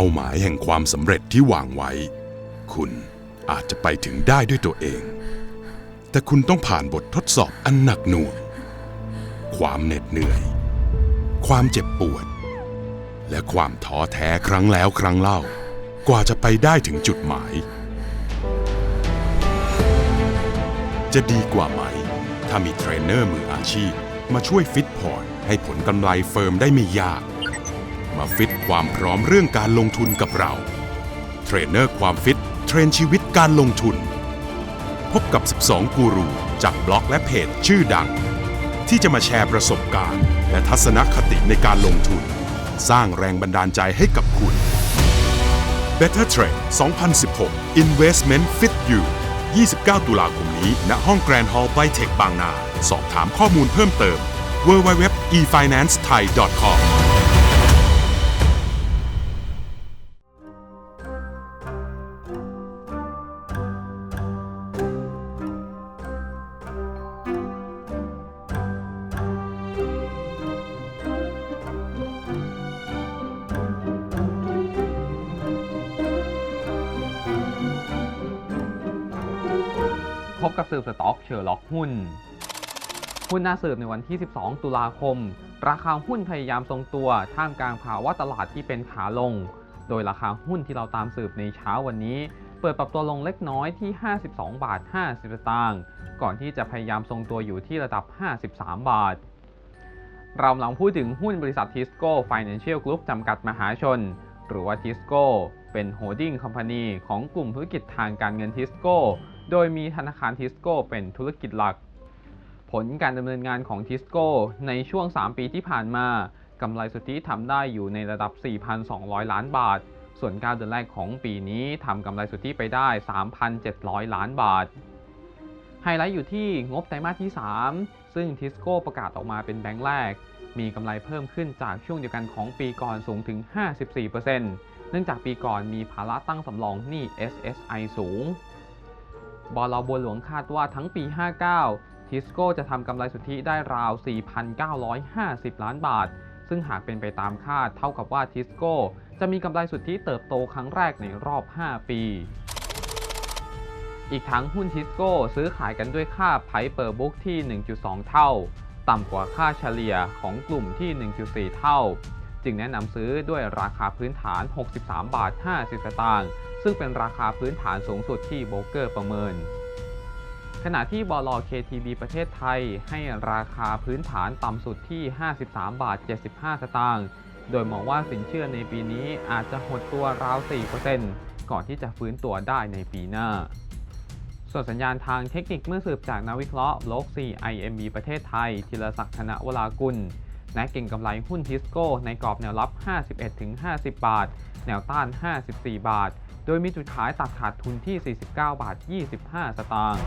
ป้าหมายแห่งความสำเร็จที่วางไว้ คุณอาจจะไปถึงได้ด้วยตัวเอง แต่คุณต้องผ่านบททดสอบอันหนักหน่วง ความเหน็ดเหนื่อย ความเจ็บปวด และความท้อแท้ครั้งแล้วครั้งเล่า กว่าจะไปได้ถึงจุดหมาย จะดีกว่าไหม ถ้ามีเทรนเนอร์มืออาชีพ มาช่วยฟิตพอร์ตให้ผลกำไรเฟิร์มได้ไม่ยาก มาฟิตความพร้อมเรื่องการลงทุนกับเรา เทรนเนอร์ความฟิต เทรนชีวิตการลงทุน พบกับ 12 กูรูจากบล็อกและเพจชื่อดัง ที่จะมาแชร์ประสบการณ์ และทัศนคติในการลงทุน สร้างแรงบันดาลใจให้กับคุณ Better Trade 2016 Investment Fit You 29 ตุลาคมนี้ ณ ห้องแกรนด์ฮอลล์ไบเทคบางนา สอบถามข้อมูลเพิ่มเติม www.efinancethai.com บกับสืบสต็อกเชอร์ล็อกหุ้น หุ้นหน้าสืบในวันที่ 12 ตุลาคม ราคาหุ้นพยายามทรงตัวท่ามกลางภาวะตลาดที่เป็นขาลง โดยราคาหุ้นที่เราตามสืบในเช้าวันนี้ เปิดปรับตัวลงเล็กน้อยที่ 52 บาท 50สตางค์ก่อนที่จะพยายามทรงตัวอยู่ที่ระดับ 53 บาท เรากำลังพูดถึงหุ้นบริษัททิสโก้ Financial Group จำกัดมหาชน หรือว่าทิสโก้เป็นโฮดดิ้งคอมพานีของกลุ่มธุรกิจทางการเงินทิสโก้ โดยมีธนาคารทิสโก้เป็นธุรกิจหลัก ผลการดำเนินงานของทิสโก้ในช่วง 3 ปีที่ผ่านมากำไรสุทธิทำได้อยู่ในระดับ 4,200 ล้านบาท ส่วน9เดือนแรกของปีนี้ทำกำไรสุทธิไปได้ 3,700 ล้านบาท ไฮไลท์อยู่ที่งบไตรมาสที่ 3 ซึ่งทิสโก้ประกาศออกมาเป็นแบงค์แรก มีกำไรเพิ่มขึ้นจากช่วงเดียวกันของปีก่อนสูงถึง 54%เนื่องจากปีก่อนมีภาระตั้งสำรองหนี้ SSI สูง บอลบัวหลวงคาดว่าทั้งปี 59 ทิสโก้จะทำกำไรสุทธิได้ราว 4,950 ล้านบาท ซึ่งหากเป็นไปตามคาดเท่ากับว่าทิสโก้จะมีกำไรสุทธิเติบโตครั้งแรกในรอบ 5 ปี อีกทั้งหุ้นทิสโก้ซื้อขายกันด้วยค่าไพเปอร์บุ๊กที่ 1.2 เท่า ต่ำกว่าค่าเฉลี่ยของกลุ่มที่ 1.4 เท่า จึงแนะนำซื้อด้วยราคาพื้นฐาน 63 บาท 50 สตางค์ ซึ่งเป็นราคาพื้นฐานสูงสุดที่โบรกเกอร์ประเมิน ขณะที่บล KTB ประเทศไทยให้ราคาพื้นฐานต่ำสุดที่ 53 บาท 75 สตางค์โดยมองว่าสินเชื่อในปีนี้อาจจะหดตัวราว 4%ก่อนที่จะฟื้นตัวได้ในปีหน้า ส่วนสัญญาณทางเทคนิคเมื่อสืบจากนักวิเคราะห์โลก 4IMB ประเทศไทยธีรศักดิ์ธนวรากุล แนะเก่งกำไรหุ้นทิสโก้ในกรอบแนวรับ 51-50 บาท แนวต้าน 54 บาท โดยมีจุดขายตัดขาดทุนที่ 49 บาท 25 สตางค์